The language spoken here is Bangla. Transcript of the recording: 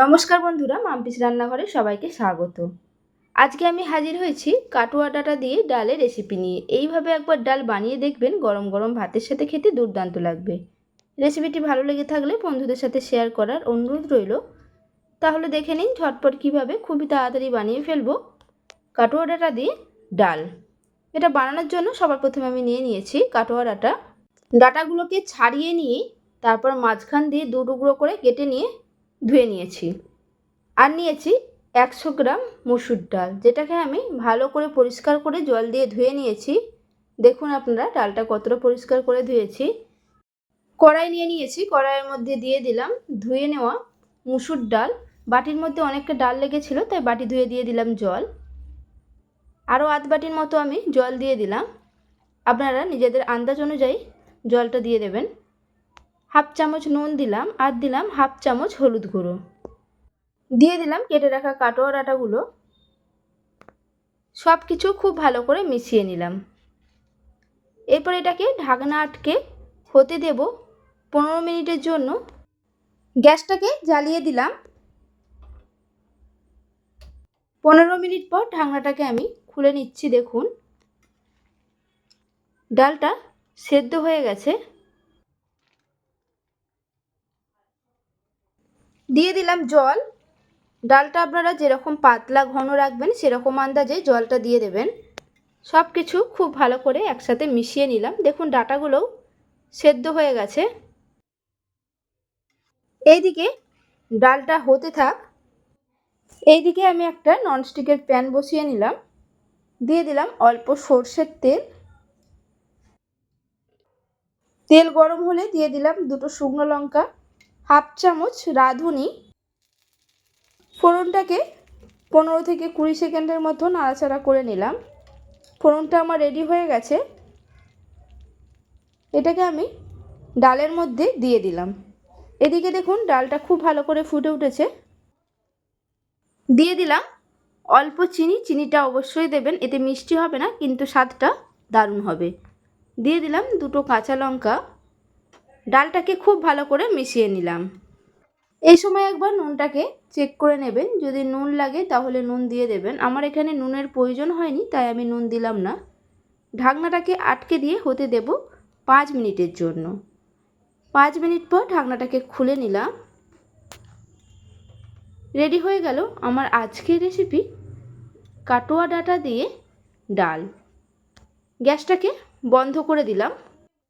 নমস্কার বন্ধুরা, মাম্পিস রান্নাঘরে সবাইকে স্বাগত। আজকে আমি হাজির হয়েছি কাটুয়া ডাটা দিয়ে ডালের রেসিপি নিয়ে। এইভাবে একবার ডাল বানিয়ে দেখবেন গরম গরম ভাতের সাথে খেতে দুর্দান্ত লাগবে। রেসিপিটি ভালো লেগে থাকলে বন্ধুদের সাথে শেয়ার করার অনুরোধ রইল। তাহলে দেখে নিন ঝটপট কীভাবে খুবই তাড়াতাড়ি বানিয়ে ফেলব কাটুয়া ডাটা দিয়ে ডাল। এটা বানানোর জন্য সবার প্রথমে আমি নিয়ে নিয়েছি কাটোয়া ডাটা। ডাটাগুলোকে ছাড়িয়ে নিয়ে তারপর মাঝখান দিয়ে দু টুকরো করে কেটে নিয়ে ধুয়ে নিয়েছি। আর নিয়েছি একশো গ্রাম মুসুর ডাল, যেটাকে আমি ভালো করে পরিষ্কার করে জল দিয়ে ধুয়ে নিয়েছি। দেখুন আপনারা ডালটা কতটা পরিষ্কার করে ধুয়েছি। কড়াই নিয়ে নিয়েছি, কড়াইয়ের মধ্যে দিয়ে দিলাম ধুয়ে নেওয়া মুসুর ডাল। বাটির মধ্যে অনেকটা ডাল লেগেছিল, তাই বাটি ধুয়ে দিয়ে দিলাম জল। আরও আধ বাটির মতো আমি জল দিয়ে দিলাম। আপনারা নিজেদের আন্দাজ অনুযায়ী জলটা দিয়ে দেবেন। হাফ চামচ নুন দিলাম আর দিলাম হাফ চামচ হলুদ গুঁড়ো। দিয়ে দিলাম কেটে রাখা কাটোয়া ডাঁটাগুলো। সব কিছু খুব ভালো করে মিশিয়ে নিলাম। এরপর এটাকে ঢাকনা আটকে হতে দেব পনেরো মিনিটের জন্য। গ্যাসটাকে জ্বালিয়ে দিলাম। পনেরো মিনিট পর ঢাকনাটাকে আমি খুলে নিচ্ছি দেখুন। ডালটা সেদ্ধ হয়ে গেছে। দিয়ে দিলাম জল। ডালটা আপনারা যেরকম পাতলা ঘন রাখবেন, সেরকম আন্দাজে জলটা দিয়ে দেবেন। সব কিছু খুব ভালো করে একসাথে মিশিয়ে নিলাম। দেখুন, ডাটাগুলোও সেদ্ধ হয়ে গেছে। এইদিকে ডালটা হতে থাক। এইদিকে আমি একটা ননস্টিকের প্যান বসিয়ে নিলাম। দিয়ে দিলাম অল্প সর্ষের তেল। তেল গরম হলে দিয়ে দিলাম দুটো শুকনো লঙ্কা। হাফ চামচ রাঁধুনি। ফোড়নটাকে পনেরো থেকে কুড়ি সেকেন্ডের মতো নাড়াচাড়া করে নিলাম। ফোড়নটা আমার রেডি হয়ে গেছে। এটাকে আমি ডালের মধ্যে দিয়ে দিলাম। এদিকে দেখুন, ডালটা খুব ভালো করে ফুটে উঠেছে। দিয়ে দিলাম অল্প চিনি। চিনিটা অবশ্যই দেবেন, এতে মিষ্টি হবে না, কিন্তু স্বাদটা দারুণ হবে। দিয়ে দিলাম দুটো কাঁচা লঙ্কা। ডালটাকে খুব ভালো করে মিশিয়ে নিলাম। এই সময় একবার নুনটাকে চেক করে নেবেন। যদি নুন লাগে তাহলে নুন দিয়ে দেবেন। আমার এখানে নুনের প্রয়োজন হয়নি, তাই আমি নুন দিলাম না। ঢাকনাটাকে আটকে দিয়ে হতে দেব পাঁচ মিনিটের জন্য। পাঁচ মিনিট পর ঢাকনাটাকে খুলে নিলাম। রেডি হয়ে গেল আমার আজকের রেসিপি কাটোয়া ডাটা দিয়ে ডাল। গ্যাসটাকে বন্ধ করে দিলাম।